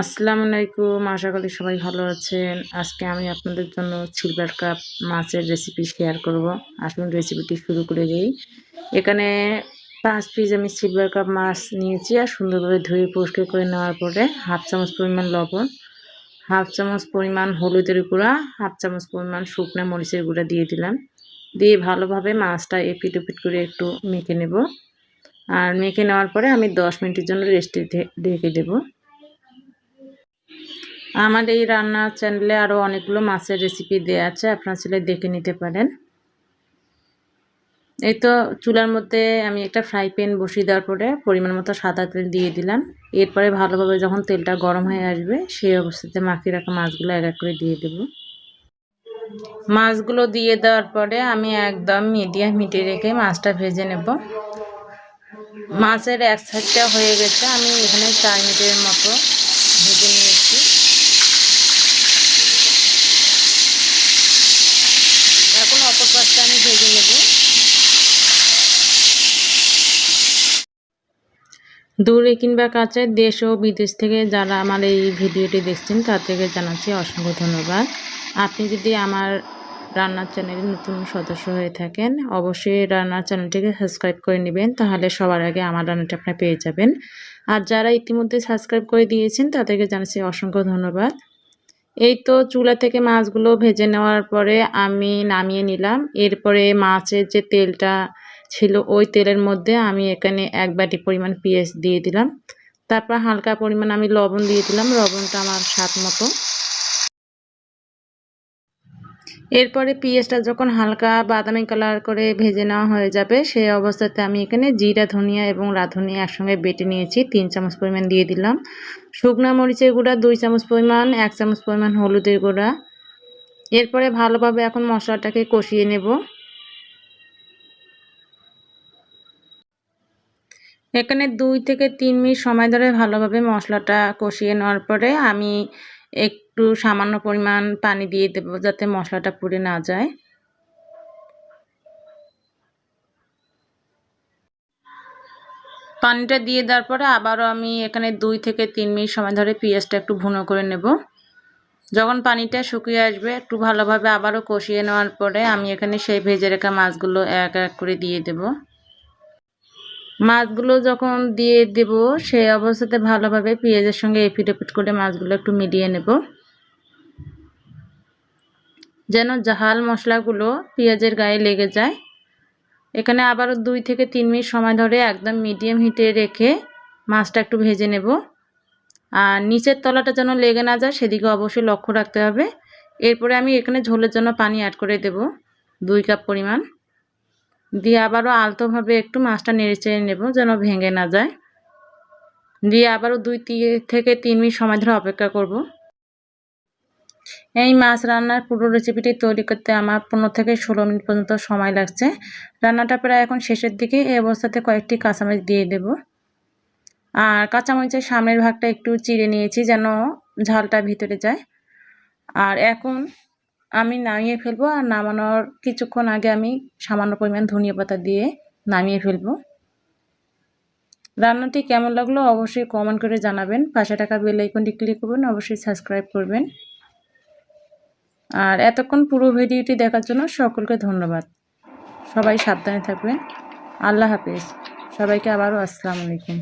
আসসালামু আলাইকুম, আশা করি সবাই ভালো আছেন। আজকে আমি আপনাদের জন্য সিলভার কাপ মাছের রেসিপি শেয়ার করব। আসুন রেসিপিটি শুরু করে দিই। এখানে পাঁচ পিস আমি সিলভার কাপ মাছ নিয়েছি আর সুন্দরভাবে ধুয়ে পরিষ্কার করে নেওয়ার পরে হাফ চামচ পরিমাণ লবণ, হাফ চামচ পরিমাণ হলুদের গুঁড়া, হাফ চামচ পরিমাণ শুকনো মরিচের গুঁড়া দিয়ে দিলাম। দিয়ে ভালোভাবে মাছটা এপিট ওপিট করে একটু মেখে নেব। আর মেখে নেওয়ার পরে আমি দশ মিনিটের জন্য রেস্টে ঢেকে দেবো। আমার এই রান্নার চ্যানেলে আরও অনেকগুলো মাছের রেসিপি দেওয়া আছে, আপনারা ছেলে দেখে নিতে পারেন। এই তো চুলার মধ্যে আমি একটা ফ্রাই প্যান বসিয়ে দেওয়ার পরে পরিমাণ মতো সাদা তেল দিয়ে দিলাম। এরপরে ভালোভাবে যখন তেলটা গরম হয়ে আসবে, সেই অবস্থাতে মাখিয়ে রাখা মাছগুলো এক এক করে দিয়ে দেব। মাছগুলো দিয়ে দেওয়ার পরে আমি একদম মিডিয়াম হিটে রেখে মাছটা ভেজে নেব। মাছের এক সাইডটা হয়ে গেছে, আমি এখানে চার মিনিটের মতো ভেজে নিয়েছি এখন অপর পাশটা আমি ভেজে নেব দূরে কিংবা কাছে দেশ ও বিদেশ থেকে যারা আমার এই ভিডিওটি দেখছেন তাদেরকে জানাচ্ছি অসংখ্য ধন্যবাদ। আপনি যদি আমার রান্নার চ্যানেলে নতুন সদস্য হয়ে থাকেন, অবশ্যই রান্নার চ্যানেলটিকে সাবস্ক্রাইব করে নেবেন, তাহলে সবার আগে আমার রান্নাটা আপনি পেয়ে যাবেন। আর যারা ইতিমধ্যে সাবস্ক্রাইব করে দিয়েছেন তাদেরকে জানাচ্ছি অসংখ্য ধন্যবাদ। এই তো চুলা থেকে মাছগুলো ভেজে নেওয়ার পরে আমি নামিয়ে নিলাম। এরপরে মাছের যে তেলটা ছিল ওই তেলের মধ্যে আমি এখানে এক বাটি পরিমাণ পেঁয়াজ দিয়ে দিলাম। তারপর হালকা পরিমাণ আমি লবণ দিয়ে দিলাম, লবণটা আমার স্বাদ মতো। এরপরে পেঁয়াজটা যখন হালকা বাদামি কালার করে ভেজে নেওয়া হয়ে যাবে, সেই অবস্থাতে আমি এখানে জিরা, ধনিয়া এবং রাঁধুনি একসঙ্গে বেটে নিয়েছি, তিন চামচ পরিমাণ দিয়ে দিলাম। শুকনা মরিচের গুঁড়া, দুই চামচ পরিমাণ, এক চামচ পরিমাণ হলুদের গুঁড়া। এরপরে ভালোভাবে এখন মশলাটাকে কষিয়ে নেব। এখানে দুই থেকে তিন মিনিট সময় ধরে ভালোভাবে মশলাটা কষিয়ে নেওয়ার পরে আমি একটু সামান্য পরিমাণ পানি দিয়ে দেবো যাতে মশলাটা পুড়ে না যায়। পানিটা দিয়ে দেওয়ার পরে আবারও আমি এখানে দুই থেকে তিন মিনিট সময় ধরে পেঁয়াজটা একটু ভুনো করে নেব। যখন পানিটা শুকিয়ে আসবে, একটু ভালোভাবে আবারও কষিয়ে নেওয়ার পরে আমি এখানে সেই ভেজে রেখা মাছগুলো এক এক করে দিয়ে দেব। মাছগুলো যখন দিয়ে দেব, সেই অবস্থাতে ভালোভাবে পেঁয়াজের সঙ্গে এপিট করে মাছগুলো একটু মিলিয়ে নেব। যেন ঝাল মশলাগুলো পেঁয়াজের গায়ে লেগে যায়। এখানে আবারও দুই থেকে তিন মিনিট সময় ধরে একদম মিডিয়াম হিটে রেখে মাছটা একটু ভেজে নেব। আর নিচের তলাটা যেন লেগে না যায়, সেদিকে অবশ্যই লক্ষ্য রাখতে হবে। এরপরে আমি এখানে ঝোলের জন্য পানি অ্যাড করে দেব, দুই কাপ পরিমাণ। দিয়ে আবারও আলতোভাবে একটু মাছটা নেড়ে চেড়ে নেব যেন ভেঙে না যায়। দিয়ে আবারও দুই থেকে তিন মিনিট সময় ধরে অপেক্ষা করব। এই মাছ রান্নার পুরো রেসিপিটি তৈরি করতে আমার পনেরো থেকে ষোলো মিনিট পর্যন্ত সময় লাগছে। রান্নাটা প্রায় এখন শেষের দিকে এই অবস্থাতে কয়েকটি কাঁচামরিচ দিয়ে দেব। আর কাঁচামরিচের সামনের ভাগটা একটু চিড়ে নিয়েছি যেন ঝালটা ভিতরে যায়। আর এখন আমি নামিয়ে ফেলব আর নামানোর কিছুক্ষণ আগে আমি সামান্য পরিমাণ ধনিয়া পাতা দিয়ে নামিয়ে ফেলব। রান্নাটি কেমন লাগল অবশ্যই কমেন্ট করে জানাবেন। পাশে টাকা বেল আইকনটি ক্লিক করবেন, অবশ্যই সাবস্ক্রাইব করবেন। আর এতক্ষণ পুরো ভিডিওটি দেখার জন্য সকলকে ধন্যবাদ। সবাই সাবধানে থাকবেন। আল্লাহ হাফিজ। সবাইকে আবারও আসসালামু আলাইকুম।